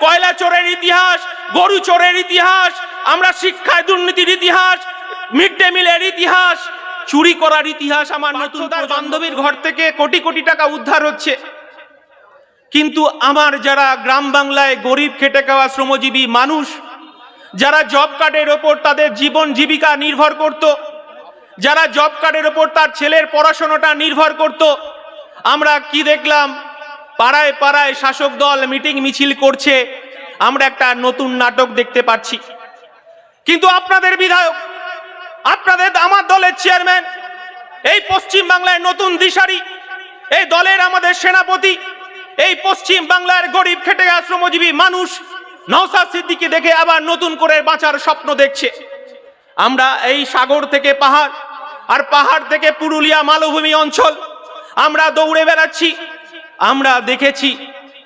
কয়লা চোরের ইতিহাস গরু চোরের ইতিহাস আমরা শিক্ষায় দুর্নীতির ইতিহাস মিড ডে মিলের ইতিহাস চুরি করার ইতিহাস আমার নতুন তার বান্ধবীর ঘর থেকে কোটি কোটি টাকা উদ্ধার হচ্ছে। কিন্তু আমার যারা গ্রাম বাংলায় গরিব খেটে খাওয়া শ্রমজীবী মানুষ যারা জব কার্ডের ওপর তাদের জীবন জীবিকা নির্ভর করত যারা জব কার্ডের ওপর তার ছেলের পড়াশোনাটা নির্ভর করত আমরা কি দেখলাম? পাড়ায় পাড়ায় শাসক দল মিটিং মিছিল করছে। আমরা একটা নতুন নাটক দেখতে পাচ্ছি। কিন্তু আপনাদের বিধায়ক, আপনাদের আমার দলের চেয়ারম্যান, এই পশ্চিম বাংলায় নতুন দিশারি, এই দলের আমাদের সেনাপতি, এই পশ্চিম বাংলার গরিব খেটে খাওয়া শ্রমজীবী মানুষ নওসাদ সিদ্দিকি দেখে আবার নতুন করে বাঁচার স্বপ্ন দেখছে। আমরা এই সাগর থেকে পাহাড়, আর পাহাড় থেকে পুরুলিয়া মালভূমি অঞ্চল, আমরা দৌড়ে বেড়াচ্ছি। আমরা দেখেছি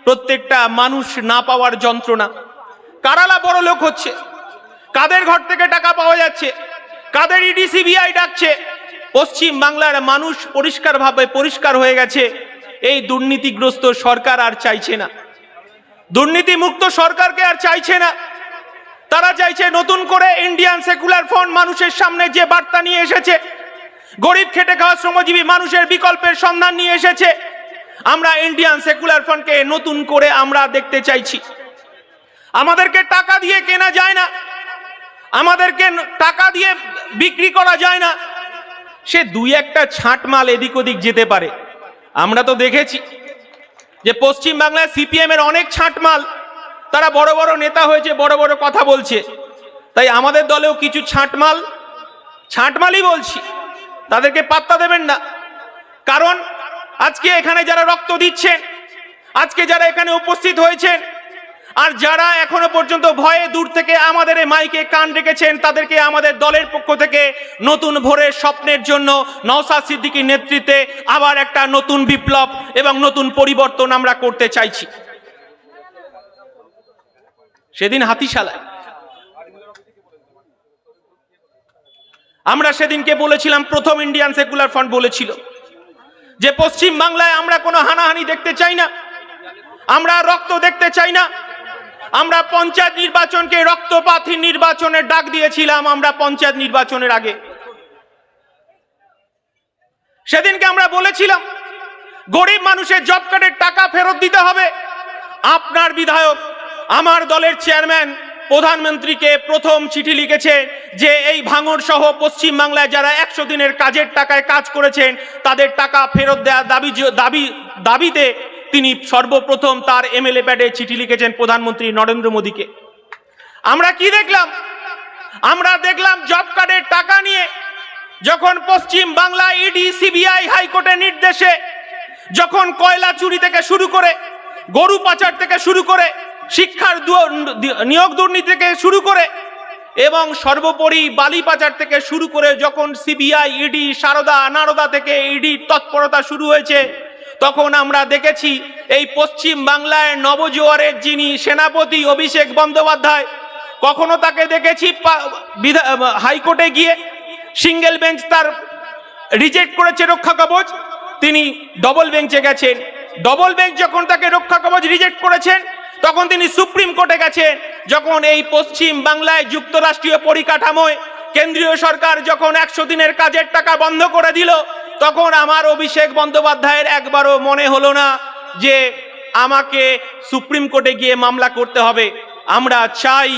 প্রত্যেকটা মানুষ না পাওয়ার যন্ত্রণা। কারালা বড় লোক হচ্ছে। কাদের ঘর থেকে টাকা পাওয়া যাচ্ছে? কাদের ইডি সিবিআই ডাকছে? পশ্চিম বাংলার মানুষ পরিষ্কারভাবে পরিষ্কার হয়ে গেছে। এই দুর্নীতিগ্রস্ত সরকার আর চাইছে না। দুর্নীতি মুক্ত সরকারকে আর চাইছে না। তারা চাইছে নতুন করে ইন্ডিয়ান সেকুলার ফ্রন্ট মানুষের সামনে যে বার্তা নিয়ে এসেছে। গরিব খেটে খাওয়া শ্রমজীবী মানুষের বিকল্পের সন্ধান নিয়ে এসেছে। আমরা ইন্ডিয়ান সেকুলার ফ্রন্টকে নতুন করে আমরা দেখতে চাইছি। আমাদেরকে টাকা দিয়ে কেনা যায় না। আমাদেরকে টাকা দিয়ে বিক্রি করা যায় না। সে দুই একটা ছাঁট মাল এদিক ওদিক যেতে পারে। আমরা তো দেখেছি যে পশ্চিম বাংলায় সিপিএম এর অনেক ছাঁট মাল, তারা বড় বড় নেতা হয়েছে, বড় বড় কথা বলছে। তাই আমাদের দলেও কিছু ছাঁটমাল ছাঁটমালই বলছি। তাদেরকে পাত্তা দেবেন না। কারণ আজকে এখানে যারা রক্ত দিচ্ছেন, আজকে যারা এখানে উপস্থিত হয়েছেন, আর যারা এখনও পর্যন্ত ভয়ে দূর থেকে আমাদের এই মাইকে কান রেখেছেন, তাদেরকে আমাদের দলের পক্ষ থেকে নতুন ভোরের স্বপ্নের জন্য নওসাদ সিদ্দিকীর নেতৃত্বে আবার একটা নতুন বিপ্লব এবং নতুন পরিবর্তন আমরা করতে চাইছি। সেদিন হাতিশালায়। আমরা সেদিনকে বলেছিলাম, প্রথম ইন্ডিয়ান সেকুলার ফ্রন্ট বলেছিল। যে পশ্চিম বাংলায় আমরা কোনো হানাহানি দেখতে চাই না, আমরা রক্ত দেখতে চাই না, আমরা পঞ্চায়েত নির্বাচনকে রক্তপাতহীন নির্বাচনের ডাক দিয়েছিলাম আমরা পঞ্চায়েত নির্বাচনের আগে। সেদিনকে আমরা বলেছিলাম, গরিব মানুষের জব কার্ডের টাকা ফেরত দিতে হবে। আপনার বিধায়ক, আমার দলের চেয়ারম্যান প্রধানমন্ত্রীকে প্রথম চিঠি লিখেছে যে এই ভাঙড় সহ পশ্চিম বাংলায় যারা একশো দিনের কাজের টাকায় কাজ করেছেন, তাদের টাকা ফেরত দেওয়ার দাবি দাবি, দাবিতে তিনি সর্বপ্রথম তার এমএলএ প্যাডে চিঠি লিখেছেন প্রধানমন্ত্রী নরেন্দ্র মোদীকে। আমরা কি দেখলাম? আমরা দেখলাম জব কার্ডের টাকা নিয়ে যখন পশ্চিম বাংলা ইডি, সিবিআই হাইকোর্টের নির্দেশে, যখন কয়লা চুরি থেকে শুরু করে, গরু পাচার থেকে শুরু করে শিক্ষার নিয়োগ দুর্নীতি থেকে শুরু করে এবং সর্বোপরি বালি পাচার থেকে শুরু করে যখন সিবিআই, ইডি, সারদা, নারদা থেকে ইডি তৎপরতা শুরু হয়েছে, তখন আমরা দেখেছি এই পশ্চিম বাংলায় নবজোয়ারের যিনি সেনাপতি অভিষেক বন্দ্যোপাধ্যায়, কখনো তাকে দেখেছি হাইকোর্টে গিয়ে সিঙ্গেল বেঞ্চ তার রিজেক্ট করেছে রক্ষা কবচ, তিনি ডবল বেঞ্চে গেছেন। ডবল বেঞ্চ যখন তাকে রক্ষা কবচ রিজেক্ট করেছেন তখন তিনি সুপ্রিম কোর্টে গেছেন। যখন এই পশ্চিম বাংলায় যুক্তরাষ্ট্রীয় পরিকাঠামোয় কেন্দ্রীয় সরকার যখন একশো দিনের কাজের টাকা বন্ধ করে দিল, তখন আমার অভিষেক বন্দ্যোপাধ্যায়ের একবারও মনে হলো না যে আমাকে সুপ্রিম কোর্টে গিয়ে মামলা করতে হবে। আমরা চাই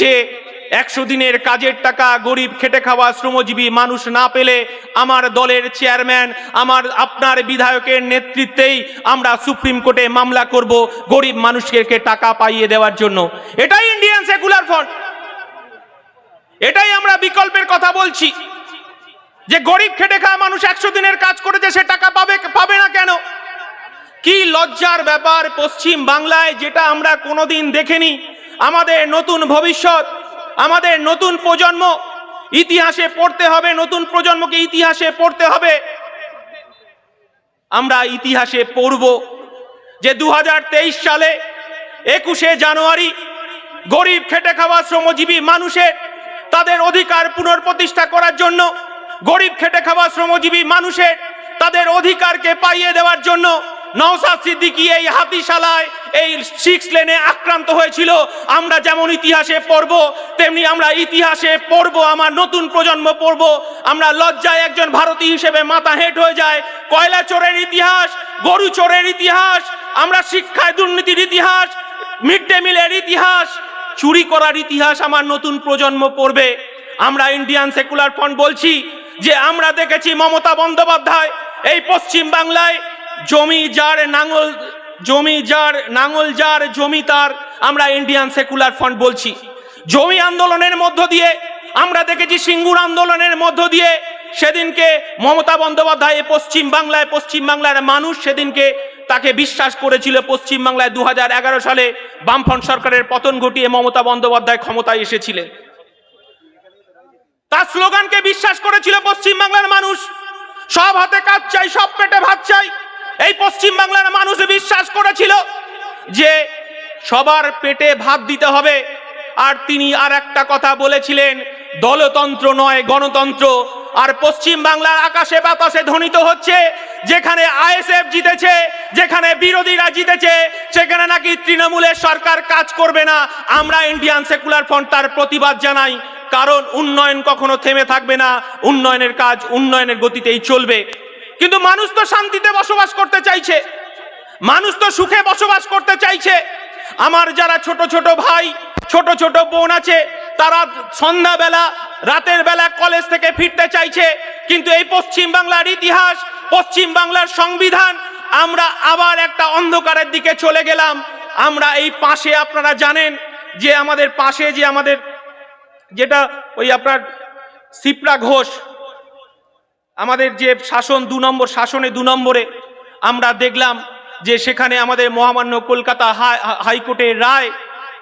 যে একশো দিনের কাজের টাকা গরিব খেটে খাওয়া শ্রমজীবী মানুষ না পেলে আমার দলের চেয়ারম্যান, আমার, আপনার বিধায়কের নেতৃত্বেই আমরা সুপ্রিম কোর্টে মামলা করব গরিব মানুষকে টাকা পাইয়ে দেওয়ার জন্য। এটাই ইন্ডিয়ান সেকুলার ফ্রন্ট এটাই আমরা বিকল্পের কথা বলছি যে গরিব খেটে খাওয়া মানুষ একশো দিনের কাজ করেছে, সে টাকা পাবে পাবে না কেন? কি লজ্জার ব্যাপার পশ্চিম বাংলায় যেটা আমরা কোনোদিন দেখিনি। আমাদের নতুন ভবিষ্যৎ আমাদের নতুন প্রজন্ম ইতিহাসে পড়তে হবে, নতুন প্রজন্মকে ইতিহাসে পড়তে হবে। আমরা ইতিহাসে পড়ব যে দু হাজার তেইশ সালে একুশে জানুয়ারি গরিব খেটে খাওয়া শ্রমজীবী মানুষের তাদের অধিকার পুনর্প্রতিষ্ঠা করার জন্য, গরিব খেটে খাওয়া শ্রমজীবী মানুষের তাদের অধিকারকে পাইয়ে দেওয়ার জন্য নওসাদ সিদ্দিকী এই হাতিশালায় এই সিক্স লেনে আক্রান্ত হয়েছিল। আমরা যেমন ইতিহাসে পড়ব, তেমনি আমরা ইতিহাসে পড়ব, আমার নতুন প্রজন্ম পড়ব। আমরা লজ্জায় একজন ভারতীয় হিসেবে মাথা হেঁট হয়ে যায়। কয়লা চোরের ইতিহাস, গরু চোরের ইতিহাস, আমরা শিক্ষায় দুর্নীতির ইতিহাস, মিড ডে মিলের ইতিহাস, চুরি করার ইতিহাস আমার নতুন প্রজন্ম পড়বে। আমরা ইন্ডিয়ান সেকুলার ফ্রন্ট বলছি, যে আমরা দেখেছি মমতা বন্দ্যোপাধ্যায় এই পশ্চিম বাংলায় জমি যার নাঙল জমি যার, নাঙল যার, জমি তার, আমরা ইন্ডিয়ান সেকুলার ফ্রন্ট বলছি। জমি আন্দোলনের মধ্য দিয়ে, আমরা দেখেছি সিঙ্গুর আন্দোলনের মধ্য দিয়ে, সেদিনকে মমতা বন্দ্যোপাধ্যায় পশ্চিম বাংলায়, পশ্চিম বাংলার মানুষ সেদিনকে তাকে বিশ্বাস করেছিল পশ্চিম বাংলায় দু হাজার এগারো সালে বামফ্রন্ট সরকারের পতন ঘটিয়ে মমতা বন্দ্যোপাধ্যায় ক্ষমতায় এসেছিলেন। তার স্লোগানকে বিশ্বাস করেছিল পশ্চিম বাংলার মানুষ, সব হাতে কাজ চাই, সব পেটে ভাত চাই। এই পশ্চিম বাংলার মানুষ বিশ্বাস করেছিল যে সবার পেটে ভাত দিতে হবে। আর তিনি আর একটা কথা বলেছিলেন, দলতন্ত্র নয়, গণতন্ত্র। আর পশ্চিম বাংলার আকাশে বাতাসে ধ্বনিত হচ্ছে, যেখানে আইএসএফ জিতেছে, যেখানে বিরোধীরা জিতেছে, সেখানে নাকি তৃণমূলের সরকার কাজ করবে না। আমরা ইন্ডিয়ান সেকুলার ফ্রন্ট তার প্রতিবাদ জানাই, কারণ উন্নয়ন কখনো থেমে থাকবে না। উন্নয়নের কাজ উন্নয়নের গতিতেই চলবে। কিন্তু মানুষ তো শান্তিতে বসবাস করতে চাইছে। মানুষ তো সুখে বসবাস করতে চাইছে। আমার যারা ছোট ছোট ভাই, ছোট ছোট বোন আছে, তারা সন্ধ্যাবেলা, রাতের বেলা কলেজ থেকে ফিরতে চাইছে। কিন্তু এই পশ্চিম বাংলার ইতিহাস, পশ্চিম বাংলার সংবিধান, আমরা আবার একটা অন্ধকারের দিকে চলে গেলাম। আমরা এই পাশে আপনারা জানেন যে আমাদের পাশে যে আমাদের যেটা ওই আপনার সিপ্রা ঘোষ আমাদের যে শাসন, দু নম্বর শাসনে দু নম্বরে আমরা দেখলাম যে সেখানে আমাদের মহামান্য কলকাতা হাই- হাইকোর্টের রায়,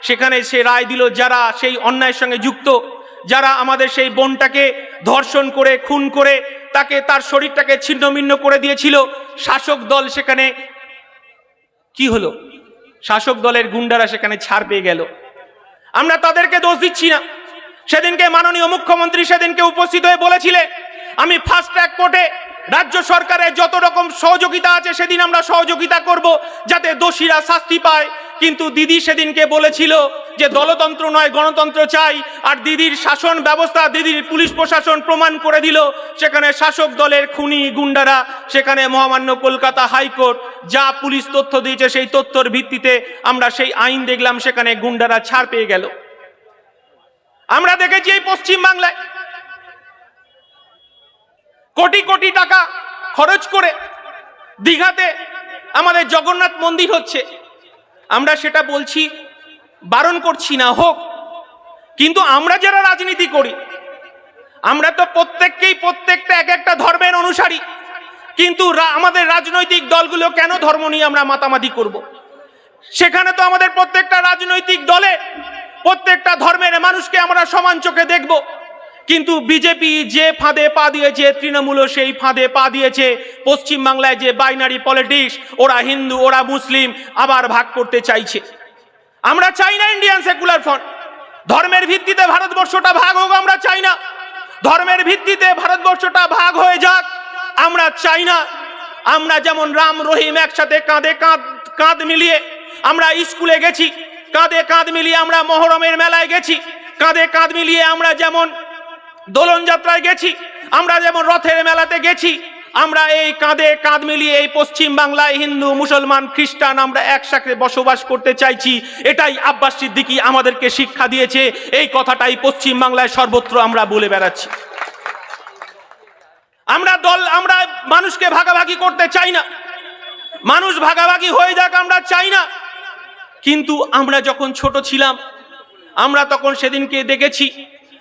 সেখানে সে রায় দিল যারা সেই অন্যায়ের সঙ্গে যুক্ত, যারা আমাদের সেই বোনটাকে ধর্ষণ করে, খুন করে, তাকে তার শরীরটাকে ছিন্নভিন্ন করে দিয়েছিল। শাসক দল সেখানে কি হলো? শাসক দলের গুন্ডারা সেখানে ছাড় পেয়ে গেল। আমরা তাদেরকে দোষ দিচ্ছি না। সেদিনকে মাননীয় মুখ্যমন্ত্রী সেদিনকে উপস্থিত হয়ে বলেছিলেন আমি ফাস্ট ট্র্যাক কোর্টে রাজ্য সরকারের যত রকম সহযোগিতা আছে সেদিন আমরা সহযোগিতা করব যাতে দোষীরা শাস্তি পায়। কিন্তু দিদি সেদিনকে বলেছিল যে দলতন্ত্র নয়, গণতন্ত্র চাই। আর দিদির শাসন ব্যবস্থা, দিদির পুলিশ প্রশাসন প্রমাণ করে দিল, সেখানে শাসক দলের খুনি গুন্ডারা, সেখানে মহামান্য কলকাতা হাইকোর্ট যা পুলিশ তথ্য দিয়েছে সেই তথ্যর ভিত্তিতে আমরা সেই আইন দেখলাম, সেখানে গুন্ডারা ছাড় পেয়ে গেল। আমরা দেখেছি এই পশ্চিম বাংলায় কোটি কোটি টাকা খরচ করে দীঘাতে আমাদের জগন্নাথ মন্দির হচ্ছে। আমরা সেটা বলছি, বারণ করছি না, হোক। কিন্তু আমরা যারা রাজনীতি করি, আমরা তো প্রত্যেককেই প্রত্যেকটা এক একটা ধর্মের অনুসারী। কিন্তু আমাদের রাজনৈতিক দলগুলো কেন ধর্ম নিয়ে আমরা মাতামাতি করব। সেখানে তো আমাদের প্রত্যেকটা রাজনৈতিক দলে প্রত্যেকটা ধর্মের মানুষকে আমরা সমান চোখে দেখব। কিন্তু বিজেপি যে ফাঁদে পা দিয়েছে, তৃণমূলও সেই ফাঁদে পা দিয়েছে। পশ্চিম বাংলায় যে বাইনারি পলিটিক্স ওরা হিন্দু, ওরা মুসলিম, আবার ভাগ করতে চাইছে। আমরা চাই না ইন্ডিয়ান সেকুলার ফ্রন্ট ধর্মের ভিত্তিতে ভারতবর্ষটা ভাগ হোক, আমরা চাই না। ধর্মের ভিত্তিতে ভারতবর্ষটা ভাগ হয়ে যাক, আমরা চাই না। আমরা যেমন রাম, রহিম একসাথে কাঁধে কাঁধ কাঁধ মিলিয়ে আমরা স্কুলে গেছি, কাঁধে কাঁধ মিলিয়ে আমরা মহরমের মেলায় গেছি, কাঁধে কাঁধ মিলিয়ে আমরা যেমন দোলন যাত্রায় গেছি। আমরা যেমন রথের মেলাতে গেছি, আমরা এই কাঁধে কাঁধ মিলিয়ে এই পশ্চিম বাংলায় হিন্দু, মুসলমান, খ্রিস্টান আমরা একসাথে বসবাস করতে চাইছি। এটাই আব্বাস সিদ্দিকী আমাদেরকে শিক্ষা দিয়েছে। এই কথাটাই পশ্চিম বাংলায় সর্বত্র আমরা বলে বেড়াচ্ছি। আমরা দল, আমরা মানুষকে ভাগাভাগি করতে চাই না। মানুষ ভাগাভাগি হয়ে যাক আমরা চাই না। কিন্তু আমরা যখন ছোট ছিলাম, আমরা তখন সেদিনকে দেখেছি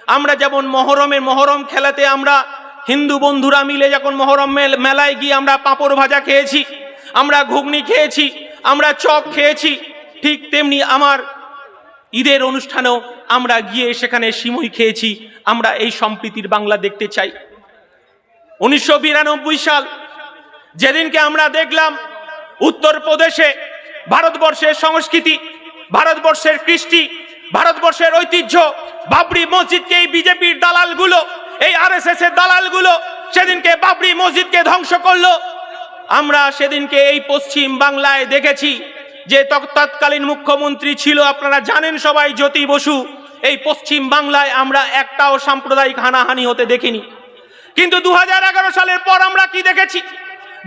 আমরা যেমন মহরমের মহরম খেলাতে আমরা হিন্দু বন্ধুরা মিলে যখন মহরম মেল- মেলায় গিয়ে আমরা পাঁপড় ভাজা খেয়েছি, আমরা ঘুগনি খেয়েছি, আমরা চপ খেয়েছি, ঠিক তেমনি আমার ঈদের অনুষ্ঠানেও আমরা গিয়ে সেখানে সিমুই খেয়েছি, আমরা এই সম্প্রীতির বাংলা দেখতে চাই। উনিশশো বিরানব্বই সাল যেদিনকে আমরা দেখলাম উত্তরপ্রদেশে ভারতবর্ষের সংস্কৃতি, ভারতবর্ষের কৃষ্টি ভারতবর্ষের ঐতিহ্য। বাবরি মসজিদকে এই বিজেপির দালালগুলো, এই আরএসএস এর দালালগুলো সেদিনকে বাবরি মসজিদকে ধ্বংস করল। আমরা সেদিনকে এই পশ্চিম বাংলায় দেখেছি যে তৎকালীন মুখ্যমন্ত্রী ছিল, আপনারা জানেন সবাই, জ্যোতি বসু। এই পশ্চিম বাংলায় আমরা একটাও সাম্প্রদায়িক হানাহানি হতে দেখিনি। কিন্তু দু হাজার এগারো সালের পর আমরা কি দেখেছি?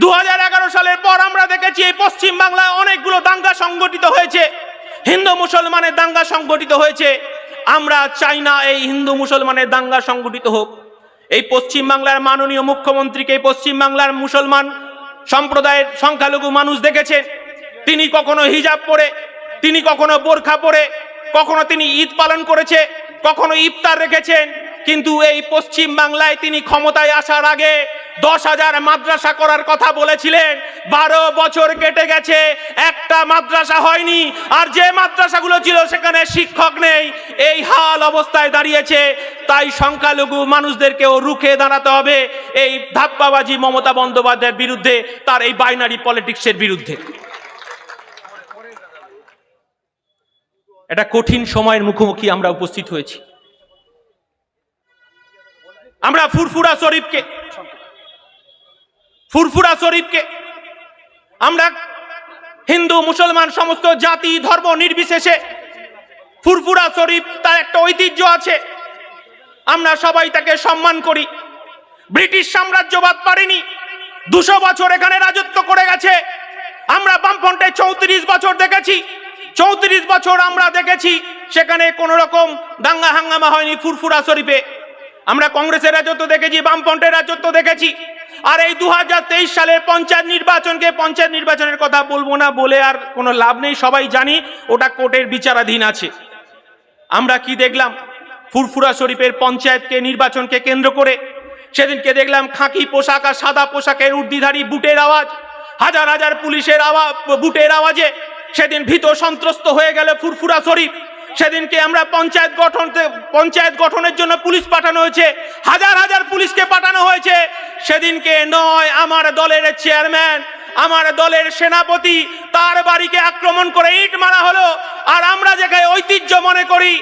দু হাজার এগারো সালের পর আমরা দেখেছি এই পশ্চিম বাংলায় অনেকগুলো দাঙ্গা সংগঠিত হয়েছে। হিন্দু মুসলমানের দাঙ্গা সংগঠিত হয়েছে। আমরা চাই না এই হিন্দু মুসলমানের দাঙ্গা সংগঠিত হোক। এই পশ্চিম বাংলার মাননীয় মুখ্যমন্ত্রীকে এই পশ্চিম বাংলার মুসলমান সম্প্রদায়ের সংখ্যালঘু মানুষ দেখেছে। তিনি কখনো হিজাব পরে, তিনি কখনো বোরখা পরে, কখনো তিনি ঈদ পালন করেছে, কখনো ইফতার রেখেছেন। কিন্তু এই পশ্চিম বাংলায় তিনি ক্ষমতায় আসার আগে দশ হাজার মাদ্রাসা করার কথা বলেছিলেন। বারো বছর কেটে গেছে, একটা মাদ্রাসা হয়নি, আর যে মাদ্রাসাগুলো ছিল সেখানে শিক্ষক নেই। এই হাল অবস্থায় দাঁড়িয়েছে, তাই সংখ্যালঘু মানুষদেরকেও রুখে দাঁড়াতে হবে। এই ধাপ্পাবাজি মমতা বন্দ্যোপাধ্যায়ের বিরুদ্ধে, তার এই বাইনারি পলিটিক্সের বিরুদ্ধে। এটা কঠিন সময়ের মুখোমুখি আমরা উপস্থিত হয়েছি। আমরা ফুরফুরা শরীফকে ফুরফুরা শরীফকে আমরা হিন্দু, মুসলমান, সমস্ত জাতি, ধর্ম নির্বিশেষে ফুরফুরা শরীফ তার একটা ঐতিহ্য আছে। আমরা সবাই তাকে সম্মান করি। ব্রিটিশ সাম্রাজ্যবাদ পারেনি। দুশো বছর এখানে রাজত্ব করে গেছে। আমরা বামফ্রন্টে চৌত্রিশ বছর দেখেছি। চৌত্রিশ বছর আমরা দেখেছি, সেখানে কোনো রকম দাঙ্গা হাঙ্গামা হয়নি ফুরফুরা শরীফে। আমরা কংগ্রেসের রাজত্ব দেখেছি, বামফ্রন্টের রাজত্ব দেখেছি। আর এই দু হাজার তেইশ সালের পঞ্চায়েত নির্বাচনকে পঞ্চায়েত নির্বাচনের কথা বলব না বলে আর কোনো লাভ নেই, সবাই জানি ওটা কোর্টের বিচারাধীন আছে। আমরা কি দেখলাম? ফুরফুরা শরীফের পঞ্চায়েতকে, নির্বাচনকে কেন্দ্র করে সেদিনকে দেখলাম খাঁকি পোশাক আর সাদা পোশাকের উর্দিধারী বুটের আওয়াজ, হাজার হাজার পুলিশের আওয়াজ বুটের আওয়াজে সেদিন ভীত সন্ত্রস্ত হয়ে গেল ফুরফুরা শরীফ। সেদিনকে আমরা পঞ্চায়েত গঠন পঞ্চায়েত গঠনের জন্য পুলিশ পাঠানো হয়েছে, হাজার হাজার পুলিশকে পাঠানো হয়েছে। সেদিনকে নয় আমার দলের চেয়ারম্যান, আমার দলের সেনাপতি, তার বাড়িকে আক্রমণ করে ইট মারা হলো। আর আমরা যেখানে ঐতিহ্য মনে করি,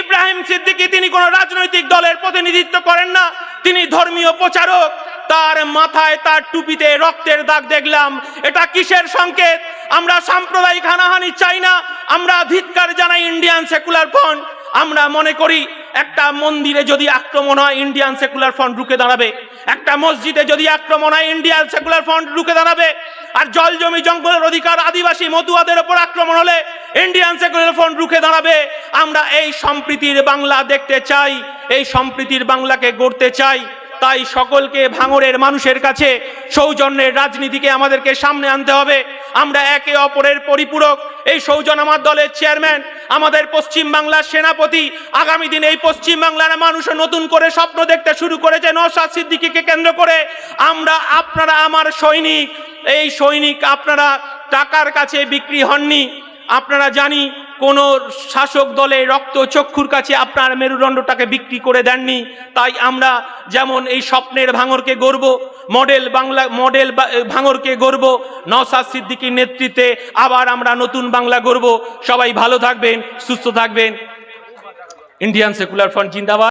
ইব্রাহিম সিদ্দিকি তিনি কোনো রাজনৈতিক দলের প্রতিনিধিত্ব করেন না, তিনি ধর্মীয় প্রচারক। তার মাথায় তার টুপিতে রক্তের দাগ দেখলাম। এটা কিসের সংকেত? আমরা সাম্প্রদায়িক হানাহানি চাই না, আমরা ধিৎকার জানাই ইন্ডিয়ান সেকুলার ফ্রন্ট আমরা মনে করি একটা মন্দিরে যদি আক্রমণ হয় ইন্ডিয়ান সেকুলার ফ্রন্ট রুখে দাঁড়াবে। একটা মসজিদে যদি আক্রমণ হয় ইন্ডিয়ান সেকুলার ফ্রন্ট রুখে দাঁড়াবে। আর জল জমি জঙ্গলের অধিকার আদিবাসী মতুয়াদের ওপর আক্রমণ হলে ইন্ডিয়ান সেকুলার ফ্রন্ট রুখে দাঁড়াবে। আমরা এই সম্প্রীতির বাংলা দেখতে চাই, এই সম্প্রীতির বাংলাকে গড়তে চাই। তাই সকলকে ভাঙরের মানুষের কাছে, সৌজন্যের রাজনীতিকে আমাদেরকে সামনে আনতে হবে। আমরা একে অপরের পরিপূরক। এই সৌজন আমার দলের চেয়ারম্যান, আমাদের পশ্চিম বাংলার সেনাপতি। আগামী দিনে এই পশ্চিম বাংলার মানুষ নতুন করে স্বপ্ন দেখতে শুরু করেছে নৌসাদ সিদ্দিকিকে কেন্দ্র করে। আমরা, আপনারা আমার সৈনিক। এই সৈনিক আপনারা টাকার কাছে বিক্রি হননি। আপনারা জানি, কোন শাসক দলে রক্ত চক্ষুর কাছে আপনার মেরুদণ্ডটাকে বিক্রি করে দেননি। তাই আমরা যেমন এই স্বপ্নের ভাঙরকে গর্ব মডেল বাংলা, মডেল ভাঙরকে গড়ব। নওসাদ সিদ্দিকীর নেতৃত্বে আবার আমরা নতুন বাংলা গড়ব। সবাই ভালো থাকবেন, সুস্থ থাকবেন। ইন্ডিয়ান সেকুলার ফ্রন্ট, জিন্দাবাদ।